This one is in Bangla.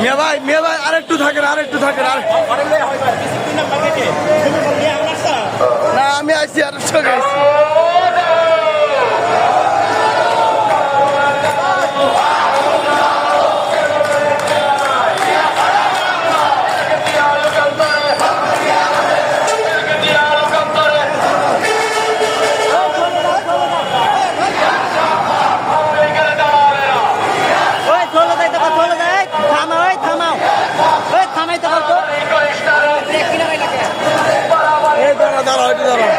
মিয়া ভাই মিয়া ভাই আরেকটু থাকেন আরেকটু থাকেন আর না আমি আইসি আরেকটু আইসি 知道吧。